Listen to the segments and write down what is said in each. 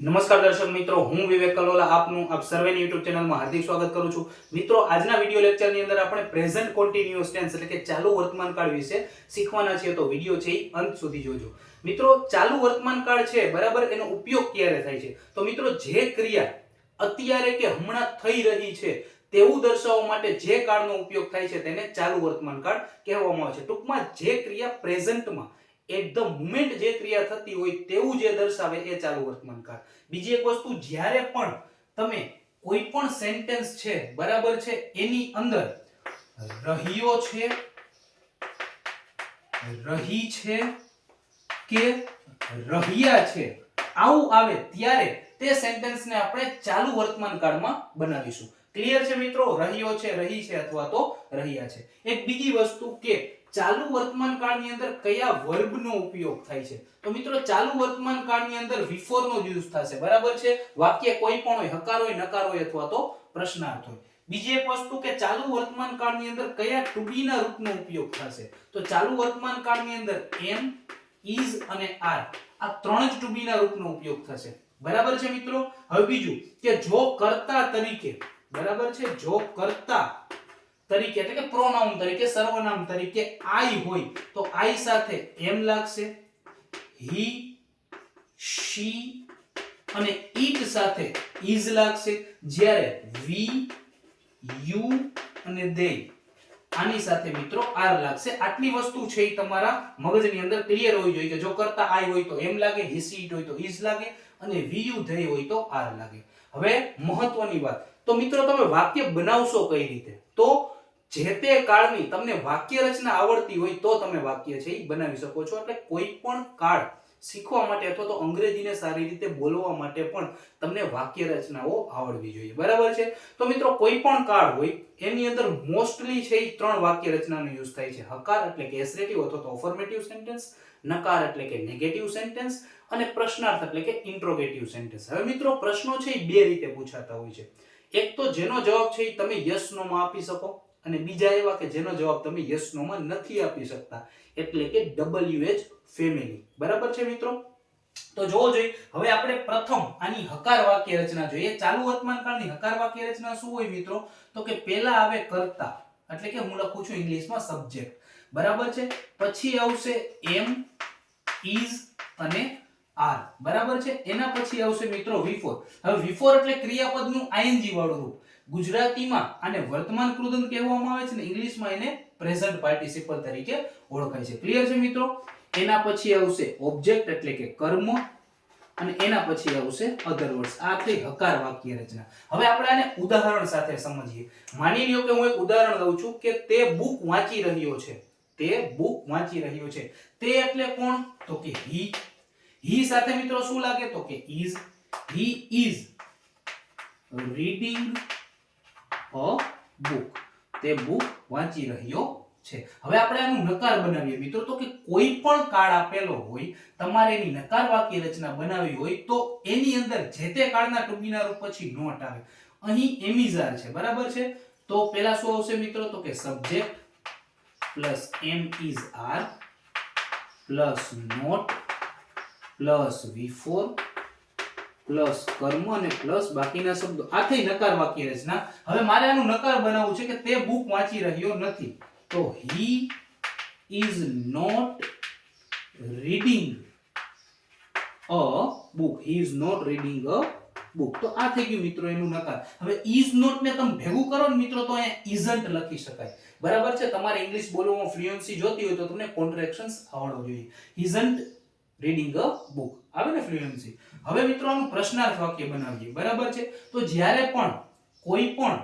નમસ્કાર દર્શક મિત્રો, હું વિવેક કલોલા, આપનું આપ સર્વેની યુટ્યુબ ચેનલમાં હાર્દિક સ્વાગત કરું છું. મિત્રો, આજના વીડિયો લેક્ચરની અંદર આપણે પ્રેઝન્ટ કોન્ટિન્યુઅસ ટેન્સ એટલે કે ચાલુ વર્તમાન કાળ વિશે શીખવાના છીએ, તો વીડિયો છે એ અંત સુધી જોજો. મિત્રો, ચાલુ વર્તમાન કાળ છે, બરાબર? એનો ઉપયોગ ક્યારે થાય છે? તો મિત્રો, જે ક્રિયા અત્યારે કે હમણાં થઈ રહી છે, તેવું દર્શાવવા માટે જે કાળનો ઉપયોગ થાય છે, તેને ચાલુ વર્તમાન કાળ કહેવામાં આવે છે. ટૂંકમાં, જે ક્રિયા પ્રેઝન્ટમાં એટ ધ મુમેન્ટ જે ક્રિયા થતી હોય તેવું જે દર્શાવે એ ચાલુ વર્તમાન કાળ. બીજી એક વસ્તુ, જ્યારે પણ તમે કોઈ પણ સેન્ટેન્સ છે, બરાબર છે, એની અંદર રહ્યો છે, રહી છે કે રહ્યા છે, આવું આવે ત્યારે તે સેન્ટેન્સને આપણે ચાલુ વર્તમાન કાળમાં બનાવીશું. ક્લિયર છે મિત્રો? રહ્યો છે, રહી છે અથવા તો રહ્યા છે. એક બીજી વસ્તુ કે ચાલુ વર્તમાન કાળની અંદર કયા વર્બનો ઉપયોગ થાય છે? તો મિત્રો, ચાલુ વર્તમાન કાળની અંદર before નો યુઝ થશે. બરાબર છે? વાક્ય કોઈ પણ હોય, હકાર હોય, નકાર હોય અથવા તો પ્રશ્નાર્થ હોય. બીજી એક વસ્તુ કે ચાલુ વર્તમાન કાળની અંદર કયા to be ના રૂપનો ઉપયોગ થશે? તો ચાલુ વર્તમાન કાળની અંદર am is અને are આ ત્રણ જ to be ના રૂપનો ઉપયોગ થશે. બરાબર છે મિત્રો? હવે બીજું કે જો કર્તા તરીકે, બરાબર છે? જો કર્તા તરીકે એટલે કે પ્રોનાઉન તરીકે, સર્વનામ તરીકે આઈ હોય, તો આઈ સાથે એમ લાગશે? હી શી અને ઈટ સાથે ઇઝ લાગશે. જ્યારે વી યુ અને દે આની સાથે મિત્રો આર લાગશે. આટલી વસ્તુ છે એ તમારા મગજની અંદર ક્લિયર હોવી જોઈએ કે જો કરતા આઈ હોય તો એમ લાગે હી સી ઈટ હોય તો ઇઝ લાગે અને વી યુ ધે હોય તો આર લાગે. હવે મહત્વની વાત. તો મિત્રો તમે વાક્ય બનાવશો કઈ રીતે? તો જે તે કાળની તમને વાક્ય રચના આવડતી હોય તો તમે વાક્ય છે એ બનાવી શકો છો. એટલે કોઈ પણ કાળ શીખવા માટે અથવા તો અંગ્રેજીને સારી રીતે બોલવા માટે પણ તમને વાક્ય રચનાઓ આવડવી જોઈએ. બરાબર છે? તો મિત્રો કોઈ પણ કાળ હોય, એની અંદર મોસ્ટલી છે એ ત્રણ વાક્ય રચનાનો યુઝ થાય છે. હકાર એટલે કે એસરેટિવ અથવા તો ઓફર્મેટિવ સેન્ટેન્સ નકાર એટલે કે નેગેટિવ સેન્ટેન્સ અને પ્રશ્નાર્થ એટલે કે ઇન્ટ્રોગેટિવ સેન્ટેન્સ હવે મિત્રો પ્રશ્નો છે એ બે રીતે પૂછાતા હોય છે. એક તો જેનો જવાબ છે એ તમે યસ નો માં આપી શકો. અને બીજા એવા કે જેનો જવાબ તમે યસ નો માં નથી આપી શકતા. એટલે કે ડબલ્યુ એચ ફેમિલી બરાબર છે મિત્રો? તો જોવો જોઈએ. હવે આપણે પ્રથમ આની હકાર વાક્ય રચના જોઈએ. ચાલુ વર્તમાન કાળની હકાર વાક્ય રચના શું હોય મિત્રો? તો કે પહેલા આવે કરતા. એટલે કે હું લખું છું ઇંગ્લિશમાં સબ્જેક્ટ બરાબર છે? પછી આવશે એમ ઇઝ અને આર. બરાબર છે? એના પછી આવશે મિત્રો વિફોર હવે વિફોર એટલે ક્રિયાપદનું આઈએનજી વાળું રૂપ ગુજરાતીમાં આને વર્તમાન કૃદંત કહેવામાં આવે છે ને ઇંગ્લિશમાં એને પ્રેઝન્ટ પાર્ટિસિપલ તરીકે ઓળખાય છે. ક્લિયર છે મિત્રો? એના પછી આવશે ઓબ્જેક્ટ એટલે કે કર્મ અને એના પછી આવશે અધર વર્ડ્સ આ થઈ હકાર વાક્ય રચના હવે આપણે આને ઉદાહરણ સાથે સમજીએ. માની લ્યો કે હું એક ઉદાહરણ દઉં છું કે તે બુક વાંચી રહ્યો છે. તે બુક વાંચી રહ્યો છે. તે એટલે કોણ? તો કે હી હી સાથે મિત્રો શું લાગે? તો કે is he is reading a book તે બુક વાંચી રહ્યો છે. હવે આપણે આનું નકાર બનાવીએ. મિત્રો, તો કે કોઈ પણ કાળ આપેલો હોય, તમારે એની નકાર વાક્ય રચના બનાવવી હોય, તો એની અંદર જે તે કાળના ટૂંકીના રૂપ પછી નોટ આવે અહીં એમિઝાર છે. બરાબર છે? તો પેલા શું આવશે મિત્રો? તો કે subject plus am is are plus not plus V four plus કર્મ અને પ્લસ બાકીના શબ્દો. આ થઈ નકાર વાક્ય રચના. હવે મારે આનું નકાર બનાવવું છે કે તે બુક વાંચી રહ્યો નથી. તો he is not reading a book he is not reading a book તો આ થઈ ગયું મિત્રો એનું નકાર. હવે ઇઝ નોટ ને તમે ભેગું કરો ને મિત્રો તો અહીંયા ઇઝન્ટ લખી શકાય. બરાબર છે? તમારે ઇંગ્લિશ બોલવામાં ફ્લુએન્સી જોતી હોય તો તમને કોન્ટ્રેક્શન્સ આવડવું જોઈએ. ઇઝન્ટ રીડિંગ અ બુક આવે ને ફ્લુએન્સી હવે મિત્રો આનું પ્રશ્નાર્થ વાક્ય બનાવીએ. બરાબર છે? તો જ્યારે પણ કોઈ પણ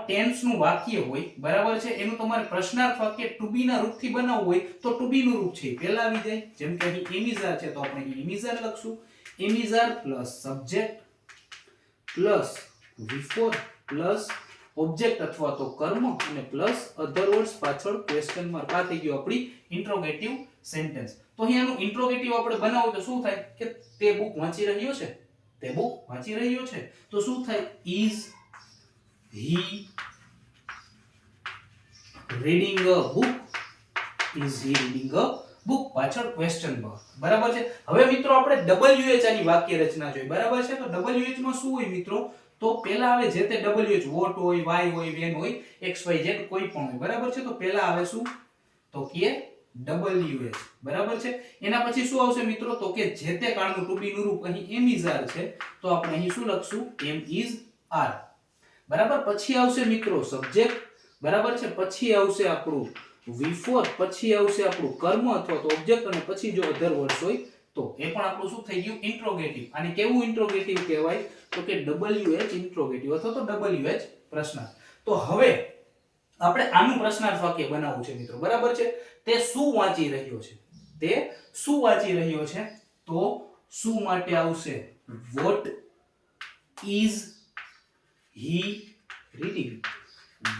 ટેન્સનું વાક્ય હોય, બરાબર છે? એનું તમારે પ્રશ્નાર્થ વાક્ય ટુ બી ના રૂપથી બનાવવું હોય, તો ટુ બી નું રૂપ છે. પહેલા આવી જાય. જેમ કે અહીં એમિઝાર છે, તો આપણે અહીં એમિઝાર લખશું. Am is are plus subject plus V four plus object અથવા તો કર્મ અને પ્લસ અધર વર્ડ્સ પાછળ ક્વેશ્ચન માર્ક આ થઈ ગયું આપણી ઇન્ટ્રોગેટિવ સેન્ટેન્સ તો અહીંયાનું ઇન્ટ્રોગેટિવ આપણે બનાવો તો શું થાય? કે તે બુક વાંચી રહ્યો છે? તે બુક વાંચી રહ્યો છે. તો શું થાય? Is he reading a book is he reading a book પાછળ ક્વેશ્ચન માર્ક બરાબર છે? હવે મિત્રો આપણે ડબલ્યુએચ આની વાક્ય રચના જોઈએ બરાબર છે? તો ડબલ્યુએચમાં શું હોય મિત્રો? તો પહેલા આવે જે તે ડબલ્યુએચ વોટ હોય વાય હોય વેન હોય એક્સ વાય ઝેડ કોઈ પણ હોય. બરાબર છે? તો પહેલા આવે શું? તો કે ડબલ્યુએચ બરાબર છે? એના પછી શું આવશે મિત્રો? તો કે જે તે કાળનું ટુ નું રૂપ અહીં એમ ઇઝ આર છે, તો આપણે અહીં શું લખશું? એમ ઇઝ આર બરાબર? પછી આવશે મિત્રો સબ્જેક્ટ બરાબર છે? પછી આવશે આપણું વિફોર પછી આવશે આપણું કર્મ અથવા તો ઓબ્જેક્ટ અને પછી જો અધર વર્ડ્સ હોય, તો એ પણ આપણું શું થઈ ગયું? ઇન્ટ્રોગેટિવ અને કેવું ઇન્ટ્રોગેટિવ કહેવાય? તો કે ડબલ્યુએચ ઇન્ટ્રોગેટિવ અથવા તો ડબલ્યુએચ પ્રશ્ન. તો હવે આપણે આનું પ્રશ્નાર્થ વાક્ય બનાવવું છે મિત્રો. બરાબર છે? તે શું વાંચી રહ્યો છે? તે શું વાંચી રહ્યો છે? તો શું માટે આવશે? What is he reading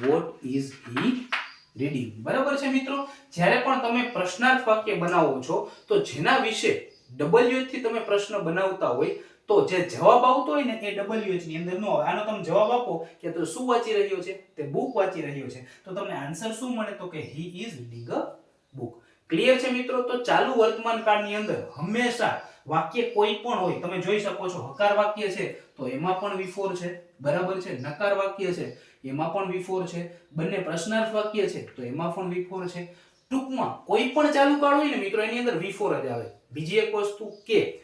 what is he reading બરાબર છે મિત્રો? જ્યારે પણ તમે પ્રશ્નાર્થ વાક્ય બનાવો છો, તો જેના વિશે ડબલ્યુ થી તમે પ્રશ્ન બનાવતા હોય તો જે જવાબ આવતો હોય ને એ ડબલ્યુએચની અંદર ન આવે. આનો તમે જવાબ આપો કે તો શું વાંચી રહ્યો છે? તે બુક વાંચી રહ્યો છે. તો તમને આન્સર શું મળે? તો કે he is reading a book clear છે મિત્રો? તો ચાલુ વર્તમાન કાળની અંદર હંમેશા વાક્ય કોઈ પણ હોય, તમે જોઈ શકો છો, હકાર વાક્ય છે, તો એમાં પણ વિફોર છે. બરાબર છે? નકાર વાક્ય છે. એમાં પણ વિફોર છે. બંને પ્રશ્નાર્થ વાક્ય છે, તો એમાં પણ વિફોર છે. ટૂંકમાં કોઈ પણ ચાલુ કાળ હોય ને મિત્રો, એની અંદર વિફોર જ આવે. બીજી એક વસ્તુ કે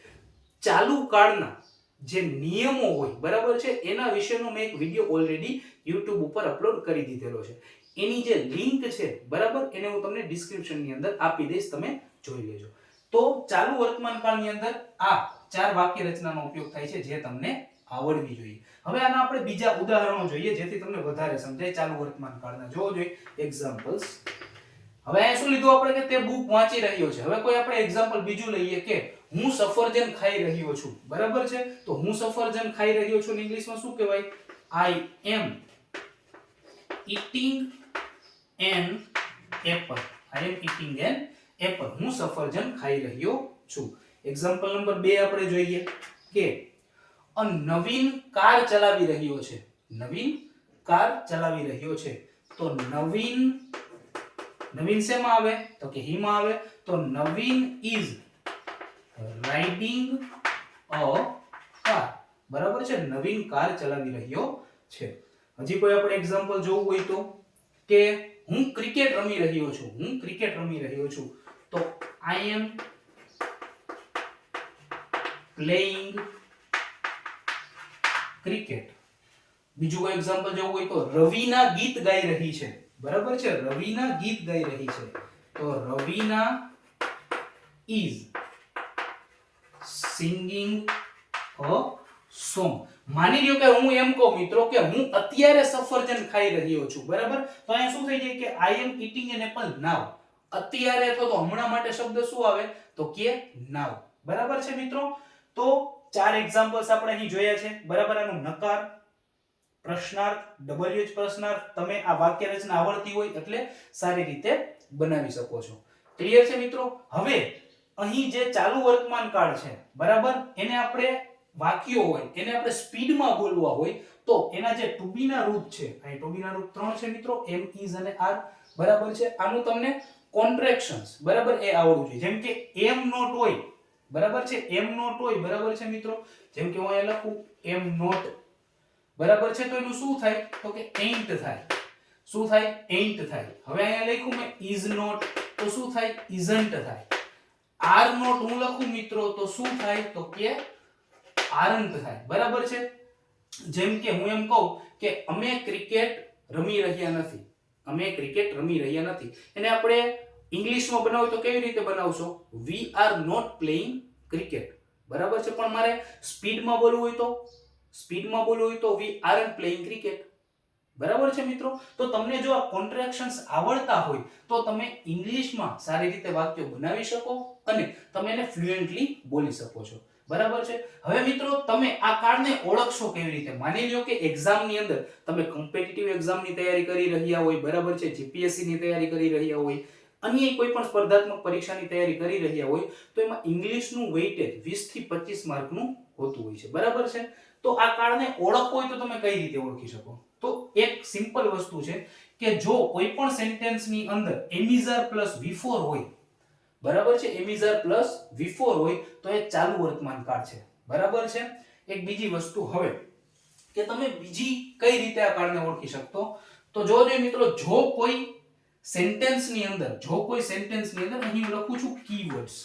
ચાલુ કાળના જે નિયમો હોય, બરાબર છે? એના વિશેનો મેં એક વીડિયો ઓલરેડી યુટ્યુબ ઉપર અપલોડ કરી દીધેલો છે. એની જે લિંક છે, બરાબર? એને હું તમને ડિસ્ક્રિપ્શનની અંદર આપી દઈશ, તમે જોઈ લેજો. તો ચાલુ વર્તમાન કાળની અંદર આ ચાર વાક્ય રચનાનો ઉપયોગ થાય છે, જે તમને આવડવી જોઈએ. હવે આના આપણે બીજા ઉદાહરણો જોઈએ, જેથી તમને વધારે સમજાય ચાલુ વર્તમાન કાળના. જોવો જોઈએ એક્ઝામ્પલ્સ હવે શું લીધું આપણે કે તે બુક વાંચી રહ્યો છે. હવે કોઈ આપણે એક્ઝામ્પલ બીજું લઈએ કે હું સફરજન ખાઈ રહ્યો છું. બરાબર છે? તો હું સફરજન ખાઈ રહ્યો છું ઇંગ્લિશમાં શું કહેવાય? I am eating an apple I am eating an apple હું સફરજન ખાઈ રહ્યો છું. એક્ઝામ્પલ નંબર બે આપણે જોઈએ કે અ નવીન કાર ચલાવી રહ્યો છે. નવીન કાર ચલાવી રહ્યો છે. તો નવીન નવીન શેમાં આવે? તો કે હીમાં આવે. તો Naveen is riding a car બરાબર છે? નવીન કાર ચલાવી રહ્યો છે. હજી કોઈ આપણે એક્ઝામ્પલ જોવું હોય તો કે હું ક્રિકેટ રમી રહ્યો છું. હું ક્રિકેટ રમી રહ્યો છું. તો આઈ એમ પ્લેઇંગ ક્રિકેટ બીજું કોઈ એક્ઝામ્પલ જોવું હોય તો રવિના ગીત ગાઈ રહી છે. બરાબર છે? રવિના ગીત ગાઈ રહી છે. તો Raveena is singing a song માની લ્યો કે હું એમ કહું મિત્રો કે હું અત્યારે સફરજન ખાઈ રહ્યો છું, બરાબર? તો અહીંયા શું થઈ જાય કે I am eating an apple now. અત્યારે અથવા તો હમણાં માટે શબ્દ શું આવે? તો કે નાવ. બરાબર છે મિત્રો? તો ચાર એક્ઝામ્પલ્સ આપણે અહીં જોયા છે. બરાબર? આનું નકાર, પ્રશ્નાર્થ ડબલ્યુએચ પ્રશ્નાર્થ, તમે આ વાક્ય રચના આવડતી હોય એટલે સારી રીતે બનાવી શકો છો. ક્લિયર છે મિત્રો? હવે અહીં જે ચાલુ વર્તમાન કાળ છે, બરાબર? એને આપણે વાક્યો હોય, એને આપણે સ્પીડમાં બોલવા હોય, તો એના જે ટુ બી ના રૂપ છે અહીં ટુ બી ના રૂપ ત્રણ છે મિત્રો, એમ ઇઝ અને આર, બરાબર છે? આનું તમને કોન્ટ્રેક્શન્સ, બરાબર? એ આવડવું જોઈએ. જેમ કે એમ નોટ હોય, બરાબર છે? એમ નોટ હોય, બરાબર છે મિત્રો? જેમ કે હું અહીંયા લખું, એમ નોટ, બરાબર છે? તો એનું શું થાય? તો કે એન્ટ થાય. શું થાય? એન્ટ થાય. હવે અહીંયા લખ્યું મેં ઇઝ નોટ, તો શું થાય? ઇઝન્ટ થાય. આર નોટ હું લખું મિત્રો તો શું થાય? તો કે આરંત થાય. બરાબર છે? જેમ કે હું એમ કહું કે અમે ક્રિકેટ રમી રહ્યા નથી. અમે ક્રિકેટ રમી રહ્યા નથી. એને આપણે ઇંગ્લિશમાં બનાવું તો કેવી રીતે બનાવશો? We are not playing cricket બરાબર છે? પણ મારે સ્પીડમાં બોલવું હોય તો? સ્પીડમાં બોલવું હોય તો વી આર પ્લેઇંગ ક્રિકેટ બરાબર છે મિત્રો? તો તમને જો આ કોન્ટ્રેક્શન્સ આવડતા હોય, તો તમે ઇંગ્લિશમાં સારી રીતે વાક્યો બનાવી શકો અને તમે એને ફ્લુએન્ટલી બોલી શકો છો. બરાબર છે? હવે મિત્રો, તમે આ કાર્ડને ઓળખશો કેવી રીતે? માની લ્યો કે એક્ઝામની અંદર તમે કોમ્પિટિટિવ એક્ઝામની તૈયારી કરી રહ્યા હોય, બરાબર છે? જીપીએસસીની તૈયારી કરી રહ્યા હોય, અન્ય કોઈ પણ સ્પર્ધાત્મક પરીક્ષાની તૈયારી કરી રહ્યા હોય, તો એમાં ઇંગ્લિશનું વેઇટેજ 20 થી 25 માર્કનું હોતું હોય છે. બરાબર છે? તો આ કાર્ડને ઓળખવો હોય તો તમે કઈ રીતે ઓળખી શકો? એક સિમ્પલ વસ્તુ છે કે જો કોઈ પણ સેન્ટેન્સની અંદર એમિઝાર પ્લસ વી4 હોય, બરાબર છે? એમિઝાર પ્લસ વી4 હોય, તો એ ચાલુ વર્તમાન કાળ છે. બરાબર છે? એક બીજી વસ્તુ હવે, કે તમે બીજી કઈ રીતે આ કાળને ઓળખી શકતો? તો જોજો મિત્રો, જો કોઈ સેન્ટેન્સની અંદર, જો કોઈ સેન્ટેન્સની અંદર અહીં હું લખું છું કીવર્ડ્સ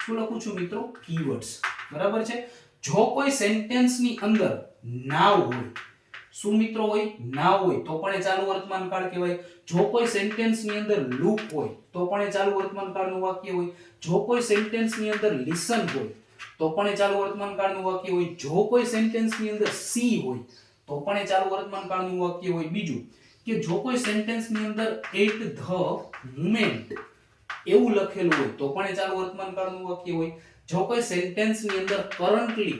શું લખું છું મિત્રો? કીવર્ડ્સ બરાબર છે? જો કોઈ સેન્ટેન્સની અંદર નાવ હોય શું મિત્રો હોય? ના હોય, તો પણ એ ચાલુ વર્તમાન કાળ કહેવાય. જો કોઈ સેન્ટેન્સની અંદર લુક હોય, તો પણ એ ચાલુ વર્તમાન કાળનું વાક્ય હોય. જો કોઈ સેન્ટેન્સની અંદર લિસન હોય, તો પણ એ ચાલુ વર્તમાન કાળનું વાક્ય હોય. જો કોઈ સેન્ટેન્સની અંદર સી હોય, તો પણ એ ચાલુ વર્તમાન કાળનું વાક્ય હોય. બીજું કે જો કોઈ સેન્ટેન્સની અંદર એટ ધ મુમેન્ટ એવું લખેલું હોય, તો પણ એ ચાલુ વર્તમાન કાળનું વાક્ય હોય. જો કોઈ સેન્ટેન્સની અંદર કરન્ટલી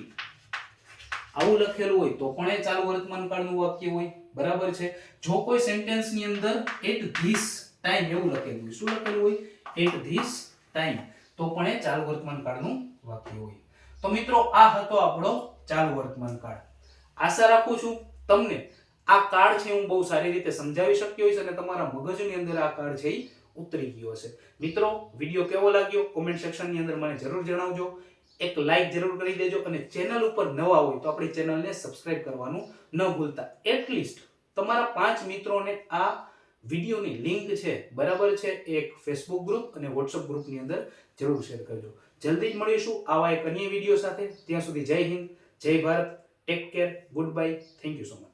આવું લખેલું હોય તો પણ એ ચાલુ વર્તમાન કાળનું વાક્ય હોય. બરાબર છે? જો કોઈ સેન્ટેન્સની અંદર એટ ધીસ ટાઈમ એવું લખેલું હોય. શું લખેલું હોય? એટ ધીસ ટાઈમ તો પણ એ ચાલુ વર્તમાન કાળનું વાક્ય હોય. તો મિત્રો, આ હતો આપણો ચાલુ વર્તમાન કાળ. આશા રાખું છું તમને આ કાળ છે હું બહુ સારી રીતે સમજાવી શક્યો હોઈશ અને તમારા મગજની અંદર આ કાળ છે ઉતરી ગયો હશે. મિત્રો, વીડિયો કેવો લાગ્યો? કોમેન્ટ સેક્શનની અંદર મને જરૂર જણાવજો. એક લાઈક જરૂર કરી દેજો અને ચેનલ ઉપર નવા હોય તો આપણી ચેનલને સબસ્ક્રાઇબ કરવાનું ન ભૂલતા. એટલીસ્ટ તમારા પાંચ મિત્રોને આ વિડીયોની લિંક છે, બરાબર છે એક ફેસબુક ગ્રુપ અને વોટ્સઅપ ગ્રુપની અંદર જરૂર શેર કરજો. જલ્દી જ મળીશું આવા એક અન્ય વીડિયો સાથે. ત્યાં સુધી જય હિન્દ, જય Bharat take care goodbye thank you so much